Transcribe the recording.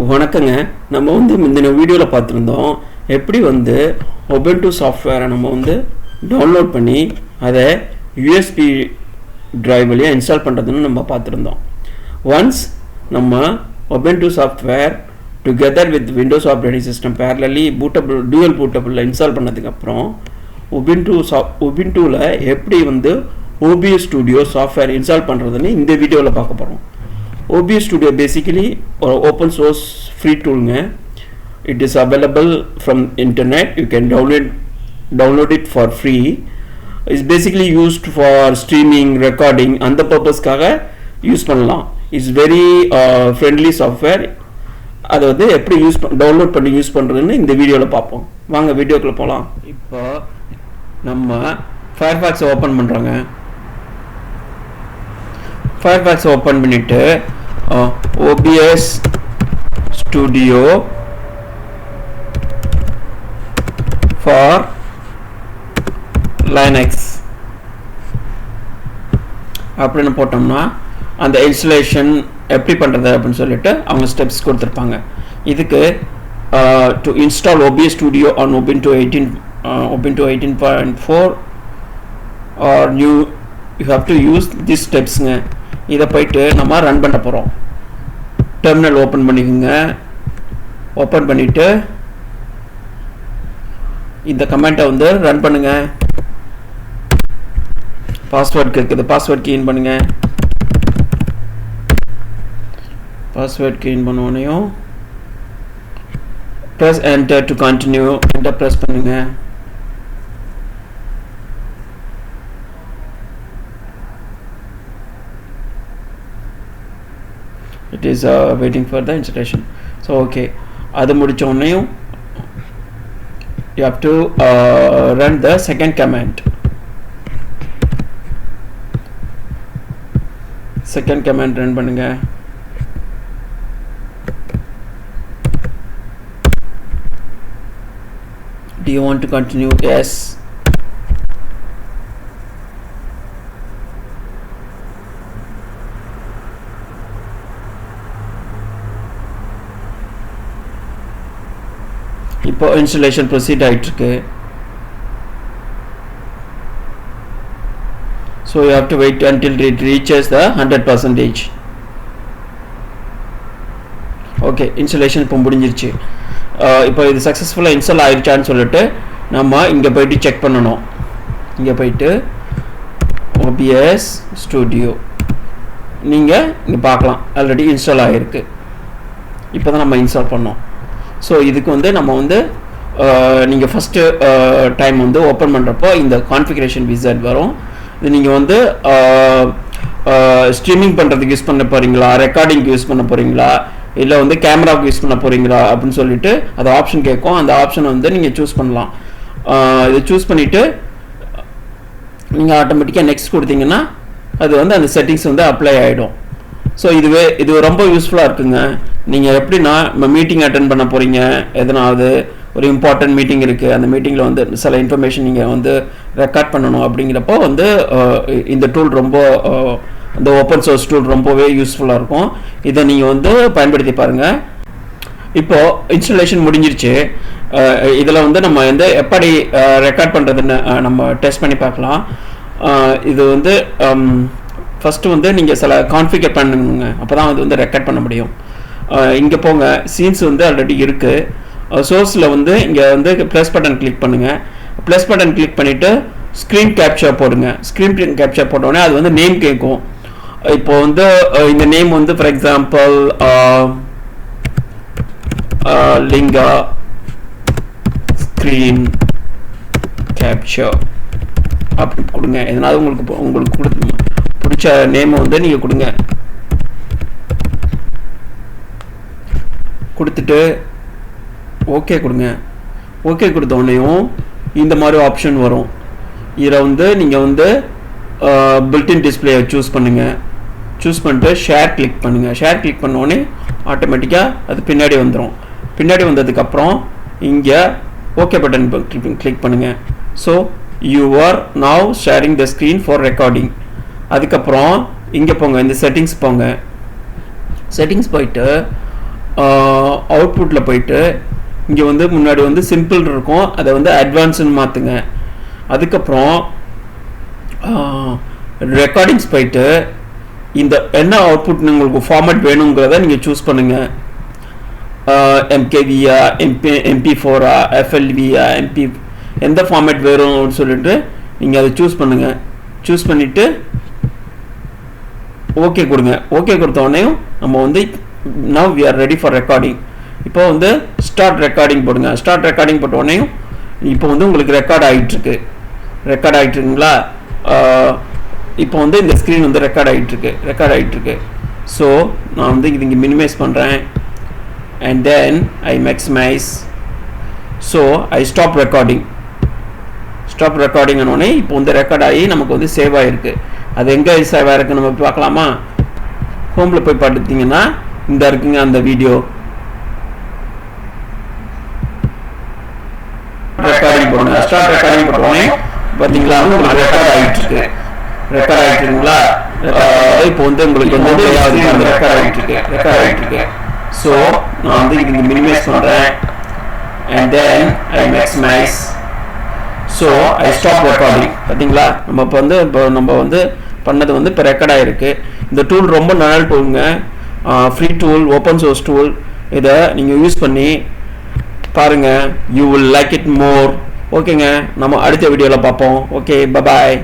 வணக்கங்க. நம்ம வந்து முந்தின வீடியோவில் பார்த்துருந்தோம். எப்படி வந்து ஒபென்டூ சாஃப்ட்வேரை நம்ம வந்து டவுன்லோட் பண்ணி அதை யூஎஸ்பி ட்ரைவ் வழியாக இன்ஸ்டால் பண்ணுறதுன்னு நம்ம பார்த்துருந்தோம். ஒன்ஸ் நம்ம Ubuntu software together with Windows operating system parallelly bootable dual பூட்டபிளில் install பண்ணதுக்கப்புறம் உபின்டூ சா உபின்டூவில் எப்படி வந்து ஓபிஎஸ் ஸ்டூடியோ சாஃப்ட்வேர் இன்ஸ்டால் பண்ணுறதுன்னு இந்த வீடியோவில் பார்க்க போகிறோம் OBS Studio basically ஒரு open source free toolங்க it is available from internet. You can download download it for free. Is basically used for streaming recording. அந்த பர்பஸ்க்காக யூஸ் பண்ணலாம் இட்ஸ் வெரி ஃப்ரெண்ட்லி சாஃப்ட்வேர் அதை வந்து எப்படி யூஸ் டவுன்லோட் பண்ணி use பண்ணுறதுன்னு இந்த வீடியோவில் பார்ப்போம் வாங்க வீடியோக்குள்ளே போகலாம் இப்போ நம்ம ஃபயர்ஃபாக்ஸை ஓப்பன் பண்ணுறோங்க ஃபயர்பாக்ஸ் ஓப்பன் பண்ணிவிட்டு ஓபிஎஸ் ஸ்டுடியோ ஃபார் Linux. அப்படின்னு போட்டோம்னா அந்த இன்ஸ்டலேஷன் எப்படி பண்ணுறது அப்படின்னு சொல்லிட்டு அவங்க ஸ்டெப்ஸ் கொடுத்துருப்பாங்க. இதுக்கு to install OBS studio on Ubuntu eighteen Ubuntu eighteen point four or new you have to use this ஸ்டெப்ஸுங்க இதை போயிட்டு நம்ம ரன் பண்ண போகிறோம் டெர்மினல் ஓப்பன் பண்ணிக்கோங்க. ஓப்பன் பண்ணிவிட்டு இந்த கமெண்ட்டை வந்து ரன் பண்ணுங்கள் பாஸ்வேர்ட் கேட்குது பாஸ்வேர்ட் கீன் பண்ணுங்கள் password key in பண்ணோடனையும் press enter to continue enter press பண்ணுங்கள் it is waiting for the installation so okay அது முடித்த உடனேயும் you have to run the second command second command run பண்ணுங்க do you want to continue yes இப்போ installation proceed ஆகிட்டுருக்கு so you have to wait until it reaches the hundred percentage okay installation இப்போ முடிஞ்சிருச்சு. இப்போ இது சக்ஸஸ்ஃபுல்லாக install ஆயிடுச்சான்னு சொல்லிட்டு நம்ம இங்கே போயிட்டு செக் பண்ணணும். இங்கே போயிட்டு ஓபிஎஸ் ஸ்டுடியோ நீங்கள் இங்கே பார்க்கலாம். ஆல்ரெடி இன்ஸ்டால் ஆகிருக்கு இப்போ தான் நம்ம இன்ஸ்டால் பண்ணோம். ஸோ இதுக்கு வந்து நம்ம வந்து நீங்கள் ஃபஸ்ட்டு டைம் வந்து ஓப்பன் பண்ணுறப்போ இந்த கான்ஃபிகரேஷன் விசட் வரும். இது நீங்கள் வந்து ஸ்ட்ரீமிங் பண்ணுறதுக்கு யூஸ் பண்ண போகிறீங்களா ரெக்கார்டிங்க்கு யூஸ் பண்ண போகிறீங்களா இல்லை வந்து கேமராவுக்கு யூஸ் பண்ண போகிறீங்களா அப்படின்னு சொல்லிட்டு அது ஆப்ஷன் கேட்கும். அந்த ஆப்ஷனை வந்து நீங்கள் சூஸ் பண்ணலாம். இதை சூஸ் பண்ணிவிட்டு நீங்கள் ஆட்டோமேட்டிக்காக நெக்ஸ்ட் கொடுத்தீங்கன்னா அது வந்து அந்த செட்டிங்ஸ் வந்து அப்ளை ஆகிடும் ஸோ இதுவே இது ரொம்ப யூஸ்ஃபுல்லாக இருக்குங்க. நீங்கள் எப்படின்னா மீட்டிங் அட்டன் பண்ண போகிறீங்க எதனாவது ஒரு இம்பார்ட்டன்ட் மீட்டிங் இருக்குது அந்த மீட்டிங்கில் வந்து சில இன்ஃபர்மேஷன் நீங்கள் வந்து ரெக்கார்ட் பண்ணணும் அப்படிங்கிறப்போ வந்து இந்த டூல் ரொம்ப இந்த ஓப்பன் சோர்ஸ் டூல் ரொம்பவே யூஸ்ஃபுல்லாக இருக்கும். இதை நீங்கள் வந்து பயன்படுத்தி பாருங்கள் இப்போது இன்ஸ்டலேஷன் முடிஞ்சிருச்சு. இதில் வந்து நம்ம வந்து எப்படி ரெக்கார்ட் பண்ணுறதுன்னு நம்ம டெஸ்ட் பண்ணி பார்க்கலாம். இது வந்து ஃபஸ்ட்டு வந்து நீங்கள் சில கான்ஃபிகர் பண்ணுங்க. அப்போ தான் அது வந்து ரெக்கார்ட் பண்ண முடியும். இங்கே போங்க. சீன்ஸ் வந்து ஆல்ரெடி இருக்குது சோர்ஸில் வந்து இங்கே வந்து ப்ளஸ் பட்டன் கிளிக் பண்ணுங்கள் ப்ளஸ் பட்டன் கிளிக் பண்ணிவிட்டு ஸ்க்ரீன் கேப்ச்சர் போடுங்க. ஸ்க்ரீன் கேப்ச்சர் போட்டோடனே அது வந்து நேம் கேட்கும். இப்போ வந்து இந்த நேம் வந்து ஃபார் எக்ஸாம்பிள் லிங்கா ஸ்க்ரீன் கேப்ச்சர் அப்படி கொடுங்க. எதனால உங்களுக்கு உங்களுக்கு கொடுத்து பிடிச்ச நேமை வந்து நீங்கள் கொடுங்க. கொடுத்துட்டு ஓகே கொடுங்க. ஓகே கொடுத்த உடனேயும் இந்த மாதிரி ஆப்ஷன் வரும். இதில் வந்து நீங்கள் வந்து பில்டின் டிஸ்பிளேயை சூஸ் பண்ணுங்கள் சூஸ் பண்ணிட்டு ஷேர் கிளிக் பண்ணுங்கள் ஷேர் கிளிக் பண்ணோடனே ஆட்டோமேட்டிக்காக அது பின்னாடி வந்துடும் பின்னாடி வந்ததுக்கப்புறம் இங்கே ஓகே பட்டன் கிளிக் பண்ணுங்கள் so you are now sharing the screen for recording அதுக்கப்புறம் இங்கே போங்க. இந்த செட்டிங்ஸ் போங்க. செட்டிங்ஸ் போயிட்டு அவுட்புட்டில் போயிட்டு இங்கே வந்து முன்னாடி வந்து சிம்பிள் இருக்கும். அதை வந்து அட்வான்ஸ்னு மாற்றுங்க அதுக்கப்புறம் ரெக்கார்டிங்ஸ் போயிட்டு இந்த என்ன அவுட்புட் உங்களுக்கு ஃபார்மேட் வேணுங்கிறத நீங்கள் சூஸ் பண்ணுங்கள் எம்கேவியா எம்பி எம்பி ஃபோரா எஃப்எல்வியா எம்பி எந்த ஃபார்மேட் வேணும் அப்படின்னு சொல்லிட்டு நீங்கள் அதை சூஸ் பண்ணுங்கள் சூஸ் பண்ணிவிட்டு ஓகே கொடுங்க. ஓகே கொடுத்த உடனே நம்ம வந்து now we are ready for recording இப்போ வந்து ஸ்டார்ட் ரெக்கார்டிங் போடுங்க. ஸ்டார்ட் ரெக்கார்டிங் போட்ட உடனே இப்போ வந்து உங்களுக்கு ரெக்கார்ட் ஆகிட்டுருக்கு ரெக்கார்ட் ஆகிட்டுருங்களா இப்போ வந்து இந்த ஸ்க்ரீன் வந்து ரெக்கார்ட் ஆகிட்டுருக்கு ரெக்கார்ட் ஆகிட்டுருக்கு ஸோ நான் வந்து இது இங்கே மினிமைஸ் பண்ணுறேன் and then I maximise so I stop recording stop recording உடனே இப்போ வந்து ரெக்கார்ட் ஆகி நமக்கு வந்து சேவ் ஆகிருக்கு அது எங்கே சேவ் ஆகிருக்கு நம்ம பார்க்கலாமா? ஹோமில் போய் பார்த்துட்டிங்கன்னா இந்த இருக்குங்க அந்த வீடியோ ரெக்கார்டிங் போடுங்க. ஸ்டார்ட் ரெக்கார்டிங் போட்டோடனே பார்த்தீங்களா உங்களுக்கு ரெக்கார்ட் ஆகிட்டு இருக்கு. ரெக்கார்ட் ஆகிட்டு இருக்குங்களா இப்போ வந்து உங்களுக்கு வந்து அந்த ரெக்கார்ட் ஆகிட்டு இருக்கு. ரெக்கார்ட் ஆகிட்டு இருக்கு. ஸோ நான் வந்து இதுக்கு மினிமைஸ் பண்ணுறேன் and then I maximise so I stop recording பார்த்தீங்களா நம்ம இப்போ வந்து இப்போ நம்ம வந்து பண்ணது வந்து இப்போ ரெக்கார்ட் ஆகிருக்கு இந்த டூல் ரொம்ப நல்ல டூலுங்க free tool open source tool இதை நீங்கள் யூஸ் பண்ணி பாருங்கள் you will like it more ஓகேங்க நம்ம அடுத்த வீடியோவில் பார்ப்போம். Okay bye bye